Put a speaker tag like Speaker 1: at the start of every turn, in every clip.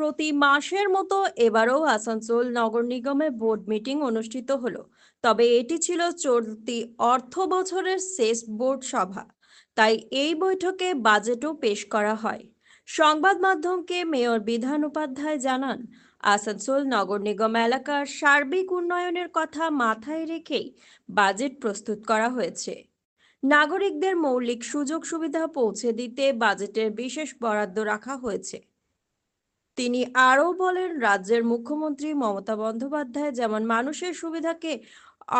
Speaker 1: প্রতি মাসের মতো এবারও আসানসোল নগর নিগমে বোর্ড মিটিং অনুষ্ঠিত হলো। তবে এটি ছিল চলতি অর্থ বছরের শেষ বোর্ড সভা। তাই এই বৈঠকে বাজেটও পেশ করা হয়। সংবাদ মাধ্যমকে মেয়র বিধান উপাধ্যায় জানান, আসানসোল নগর নিগম এলাকার সার্বিক উন্নয়নের কথা মাথায় রেখেই বাজেট প্রস্তুত করা হয়েছে। নাগরিকদের মৌলিক সুযোগ সুবিধা পৌঁছে দিতে বাজেটের বিশেষ বরাদ্দ রাখা হয়েছে। তিনি আরও বলেন, রাজ্যের মুখ্যমন্ত্রী মমতা বন্দ্যোপাধ্যায় যেমন মানুষের সুবিধাকে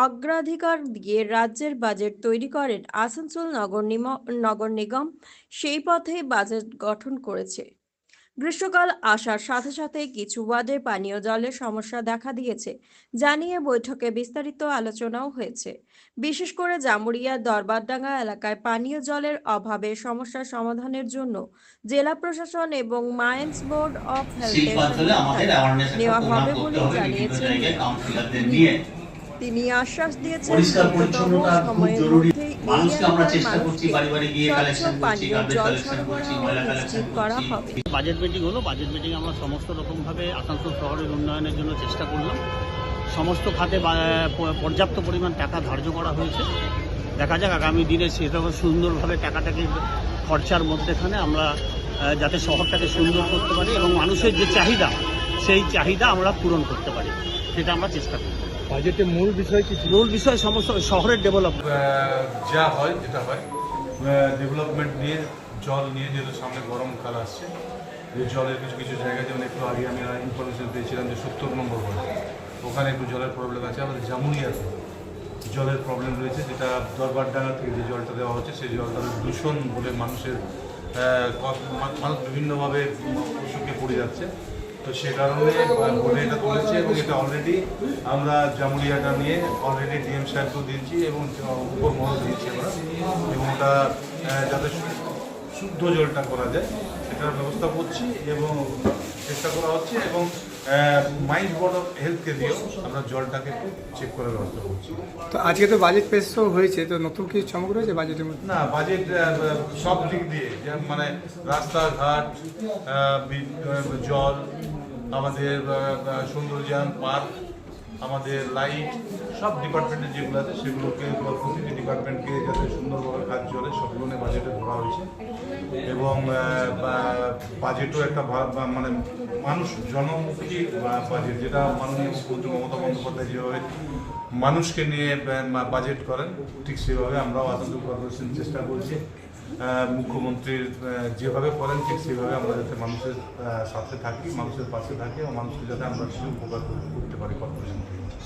Speaker 1: অগ্রাধিকার দিয়ে রাজ্যের বাজেট তৈরি করেন, আসানসোল নগর নগর নিগম সেই পথে বাজেট গঠন করেছে। গ্রীষ্মকাল আসার সাথে সাথে কিছু ওয়ার্ডে পানীয় জলের সমস্যা দেখা দিয়েছে জানিয়ে বৈঠকে বিস্তারিত আলোচনাও হয়েছে। বিশেষ করে জামুরিয়া দরবারডাঙ্গা এলাকায় পানীয় জলের অভাবে সমস্যার সমাধানের জন্য জেলা প্রশাসন এবং মাইন্স বোর্ড অফ
Speaker 2: হেলথ
Speaker 1: নেওয়া হবে বলে জানিয়েছেন তিনি আশ্বাস দিয়েছেন
Speaker 2: পরিষ্কার পরিচ্ছন্নতা খুব জরুরি। মানুষকে আমরা চেষ্টা করছি বাড়ি বাড়ি গিয়ে কালেকশন করছি গার্বেজ কালেকশন করছি ময়লা কালেকশন
Speaker 1: করা
Speaker 2: করছি।
Speaker 1: হবে।
Speaker 3: বাজেট মিটিং হলো বাজেট মিটিং আমরা সমস্ত রকমভাবে আসানসোল শহরের উন্নয়নের জন্য চেষ্টা করলাম। সমস্ত খাতে বা- পর্যাপ্ত পরিমাণ টাকা ধার্য করা হয়েছে। দেখা যাক আগামী দিনে সেরকম সুন্দরভাবে টাকাটাকে খরচার মধ্যেখানে আমরা যাতে শহরটাকে সুন্দর করতে পারি এবং মানুষের যে চাহিদা সেই চাহিদা আমরা পূরণ করতে পারি সেটা আমরা চেষ্টা করি
Speaker 4: বাজেটের মূল বিষয় কি
Speaker 3: মূল বিষয় সমস্ত শহরের ডেভেলপ
Speaker 5: যা হয় যেটা হয় ডেভেলপমেন্ট নিয়ে জল নিয়ে যেহেতু সামনে গরমকাল আসছে যে জলের কিছু কিছু জায়গায় যেমন একটু আগে আমি ইনফরমেশন পেয়েছিলাম যে সত্তর নম্বর ওয়ার্ড ওখানে একটু জলের প্রবলেম আছে। আমাদের জামুরিয়াতে জলের প্রবলেম রয়েছে যেটা দরবারডাঙ্গা থেকে যে জলটা দেওয়া হচ্ছে সেই জলটা দূষণ বলে মানুষের মানুষ বিভিন্নভাবে অসুখে পড়ে যাচ্ছে। তো সে কারণে বলে এটা তুলেছে এবং এটা অলরেডি আমরা জামুরিয়াটা নিয়ে অলরেডি ডিএম সাহেবকেও দিয়েছি এবং উপমহল দিয়েছি আমরা। এবং ওটা যাতে শুদ্ধ জলটা করা যায়। সেটার ব্যবস্থা করছি এবং চেষ্টা করা হচ্ছে এবং মাইন্ড বোর্ড অফ হেলথকে দিয়েও আমরা জলটাকে চেক করার ব্যবস্থা করছি।
Speaker 4: তো আজকে তো বাজেট পেশ তো হয়েছে তো নতুন কিছু চমক রয়েছে বাজেটের মধ্যে?
Speaker 5: না বাজেট সব দিক দিয়ে মানে রাস্তাঘাট জল আমাদের সৌন্দর্যায়ন পার্ক আমাদের লাইট সব ডিপার্টমেন্টের যেগুলো আছে সেগুলোকে প্রতিটি ডিপার্টমেন্টকে যাতে সুন্দরভাবে কাজ চলে সবগুলো নিয়ে বাজেটে ধরা হয়েছে। এবং বাজেটও একটা মানে মানুষ, জনমুখী বাজেট যেটা মাননীয় মুখ্যমন্ত্রী মমতা বন্দ্যোপাধ্যায় যেভাবে মানুষকে নিয়ে বাজেট করেন, ঠিক সেভাবে আমরাও আসানসোল কর্পোরেশন চেষ্টা করছি। মুখ্যমন্ত্রীর যেভাবে করেন ঠিক সেভাবে আমরা যাতে মানুষের সাথে থাকি, মানুষের পাশে থাকি এবং মানুষকে যাতে আমরা উপকার করে- করতে পারি কর্পোরেশন থেকে।